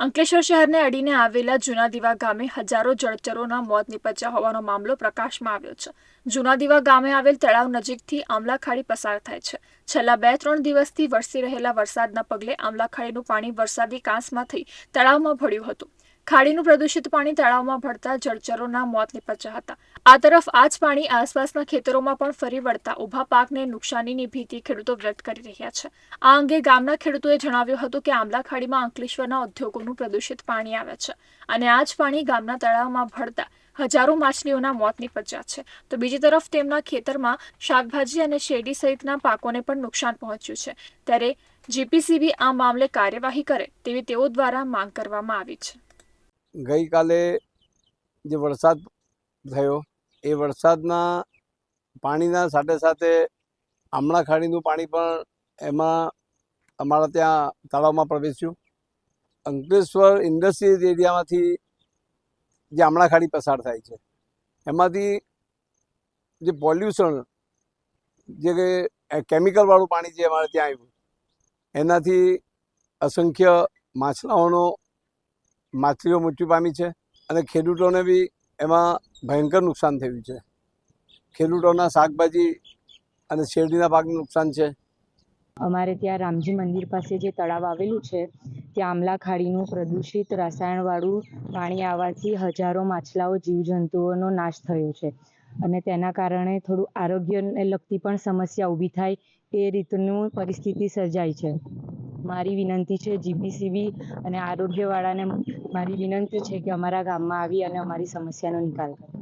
અંકલેશ્વર શહેરને અડીને આવેલા જૂના દીવા ગામે હજારો જળચરોના મોત નીપજ્યા હોવાનો મામલો પ્રકાશમાં આવ્યો છે. જૂના દીવા ગામે આવેલ તળાવ નજીકથી આમલાખાડી પસાર થાય છે. છેલ્લા બે ત્રણ દિવસથી વરસી રહેલા વરસાદના પગલે આમલાખાડીનું પાણી વરસાદી કાંસમાંથી તળાવમાં ભળ્યું હતું. ખાડીનું પ્રદૂષિત પાણી તળાવમાં ભળતા જળચરોના મોત નીપજ્યા હતા. આ તરફ આ જ પાણી આસપાસના ખેતરોમાં પણ ફરી વળતા ઊભા પાકને નુકસાનીની ભીતિ ખેડૂતો વ્યક્ત કરી રહ્યા છે. આ અંગે ગામના ખેડૂતોએ જણાવ્યું હતું કે આમલા ખાડીમાં અંકલેશ્વરના ઉદ્યોગોનું પ્રદૂષિત પાણી આવે છે અને આ જ પાણી ગામના તળાવમાં ભળતા હજારો માછલીઓના મોત નીપજ્યા છે. તો બીજી તરફ તેમના ખેતરમાં શાકભાજી અને શેરડી સહિતના પાકોને પણ નુકસાન પહોંચ્યું છે. ત્યારે જીપીસીબી આ મામલે કાર્યવાહી કરે તેવી તેઓ દ્વારા માંગ કરવામાં આવી છે. ગઈકાલે જે વરસાદ થયો, એ વરસાદના પાણીના સાથે સાથે આમળા ખાડીનું પાણી પણ એમાં અમારા ત્યાં તળાવમાં પ્રવેશ્યું. અંકલેશ્વર ઇન્ડસ્ટ્રીઝ એરિયામાંથી જે આમળા ખાડી પસાર થાય છે, એમાંથી જે પોલ્યુશન જે કેમિકલવાળું પાણી જે અમારે ત્યાં આવ્યું, એનાથી અસંખ્ય માછલાઓનો માછલીઓ મૃત્યુ પામી છે અને ખેડૂતોને બી એમાં ભયંકર નુકસાન થયું છે. ખેડૂતોના શાકભાજી અને શેરડીના પાકને નુકસાન છે. અમારે ત્યાં રામજી મંદિર પાસે જે તળાવ આવેલું છે, ત્યાં આમલા ખાડીનું પ્રદૂષિત રસાયણવાળું પાણી આવવાથી હજારો માછલાઓ, જીવજંતુઓનો નાશ થયો છે. અને તેના કારણે થોડું આરોગ્યને લગતી પણ સમસ્યા ઊભી થાય, એ રીતનું પરિસ્થિતિ સર્જાઈ છે. મારી વિનંતી છે જીપીસીબી અને આરોગ્યવાળાને મારી વિનંતી છે કે અમારા ગામમાં આવી અને અમારી સમસ્યાનો નિકાલ કરે.